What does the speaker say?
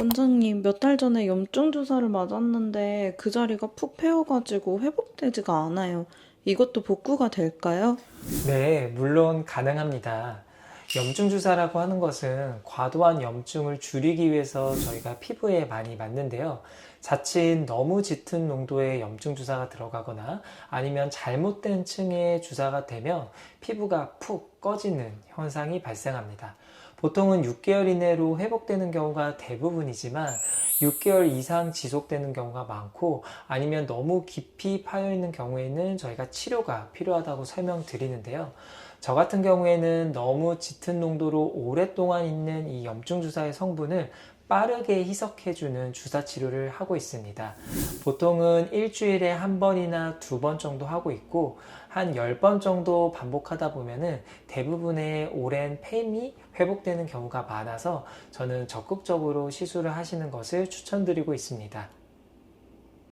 원장님, 몇 달 전에 염증 주사를 맞았는데 그 자리가 푹 패여가지고 회복되지가 않아요. 이것도 복구가 될까요? 네, 물론 가능합니다. 염증 주사라고 하는 것은 과도한 염증을 줄이기 위해서 저희가 피부에 많이 맞는데요. 자칫 너무 짙은 농도의 염증 주사가 들어가거나 아니면 잘못된 층의 주사가 되면 피부가 푹 꺼지는 현상이 발생합니다. 보통은 6개월 이내로 회복되는 경우가 대부분이지만 6개월 이상 지속되는 경우가 많고 아니면 너무 깊이 파여 있는 경우에는 저희가 치료가 필요하다고 설명드리는데요. 저 같은 경우에는 너무 짙은 농도로 오랫동안 있는 이 염증 주사의 성분을 빠르게 희석해주는 주사 치료를 하고 있습니다. 보통은 일주일에 한 번이나 두 번 정도 하고 있고, 한 10번 정도 반복하다 보면은 대부분의 오랜 폐임이 회복되는 경우가 많아서 저는 적극적으로 시술을 하시는 것을 추천드리고 있습니다.